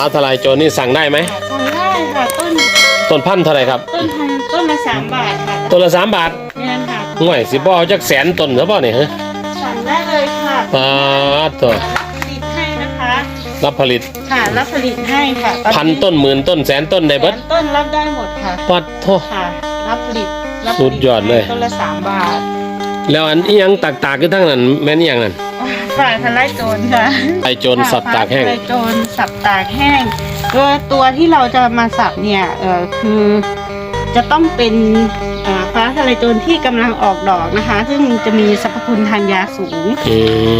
ฟ้าทลายโจรนี่สั่งได้ไหมสั่งได้ค่ะต้นต้นพันธุ์เท่าไหร่ครับ ต้นพันธุ์ต้นละสามบาทค่ะต้นละสามบาทเนี่ยค่ะห่วยสิบ่เอาจักแสนต้นหรือเปล่าเนี่ยฮะสั่งได้เลยค่ะปาดตัวรับผลิตให้นะคะรับผลิตค่ะรับผลิตให้ค่ะตอพันต้นหมื่นต้นแสนต้นได้เบิดแสนต้นรับได้หมดค่ะปัดโทค่ะรับผลิตรับผลิตสุดยอดเลยต้นละสามบาท แล้วอันอีหยังตากตากอยู่ทั้งนั้นแม่นอีหยังนั่น ฝ่ายทลายโจรค่ะไอโจรสับตากแห้งฟ้ทลายโจรสับตากแห้งตัวตัวที่เราจะมาสับเนี่ยเออคือจะต้องเป็นเอ่อฟ้าทลายโจรที่กำลังออกดอกนะคะ ซึ่งจะมีสรรพคุณทางยาสูงอื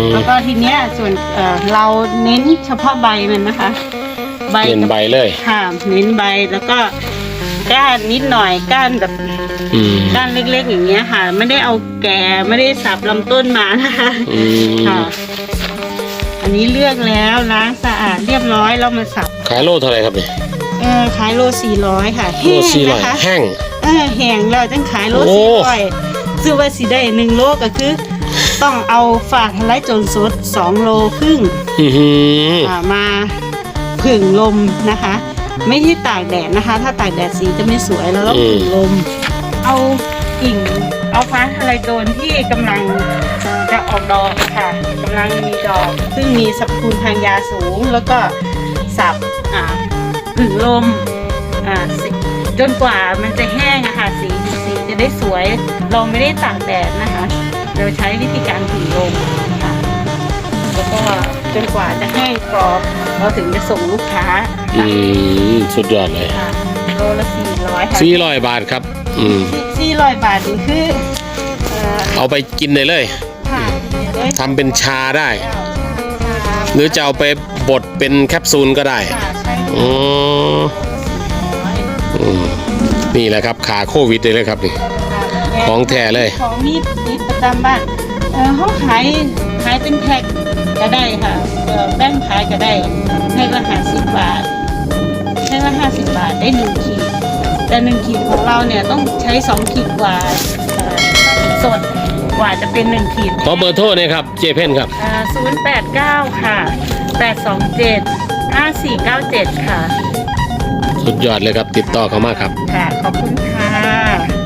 มแล้วก็ทีเนี้ยส่วนเอ่อเราเน้นเฉพาะใบมันนะคะ ใบเปลี่ยนกับใบเลยค่ะเน้นใบแล้วก็ ก้านนิดหน่อยก้านแบบอืมก้านเล็กๆ อย่างเงี้ยค่ะ ไม่ได้เอาแก่ไม่ได้สับลำต้นมานะคะอืมค่ะ อันนี้เลือกแล้วล้างสะอาดเรียบร้อยแล้วมาสับขายโลเท่าไหร่ครับเนี่ยเออขายโลสี่ร้อยค่ะโลสี่ร้อยแห้งนะคะ แห้ง เออแห้งแล้วจังขายโลโอ้ สี่ร้อยซื้อว่าสีได้หนึ่งโลก็คือ ต้องเอาฝาทลายโจรสดสองโลครึ่งอือหืออ่ามาผึ่งลมนะคะ ไม่ที่ตากแดดนะคะ ถ้าตากแดดสีจะไม่สวยแล้วต้องผึ่งลม เอากิ่งเอาฟ้าทลายโจรที่กำลังจะออกดอกค่ะกำลังมีดอก ซึ่งมีสรรพคุณทางยาสูง แล้วก็สับอ่าผึ่งลมอ่าจนกว่ามันจะแห้งอะค่ะสีสีจะได้สวย เราไม่ได้ตากแดดนะคะ เราใช้วิธีการผึ่งลมค่ะแล้วก็ จนกว่าจะแห้งกรอบเราถึงจะส่งลูกค้าอืมสุดยอดเลยค่ะโลละสี่ร้อยค่ะสี่ร้อยบาทครับ อืมสี่ร้อยบาทนี่คือเอ่อเอาไปกินได้เลยค่ะด้วยทำเป็นชาได้ค่ะหรือจะเอาไปบดเป็นแคปซูลก็ได้ค่ะใช่อืมอืมนี่แหละครับขาโควิดเลยครับนี่ ของแท้เลย ของมีมีประจำบ้าน เออเขาขายขายเป็นแพ็คก็ได้ค่ะเออแบ่งขายก็ได้แพ็คละห้าสิบบาทแพ็คละห้าสิบบาทได้หนึ่งขีด แต่หนึ่งขีดของเราเนี่ยต้องใช้สองขีดกว่าเอ่อสดกว่าจะเป็นหนึ่งขีด ขอเบอร์โทรหนะครับ เจเพนครับ ศูนย์แปดเก้าค่ะแปดสองเจ็ดห้าสี่เก้าเจ็ดค่ะ สุดยอดเลยครับ ติดต่อเข้ามาครับ ค่ะ ขอบคุณค่ะ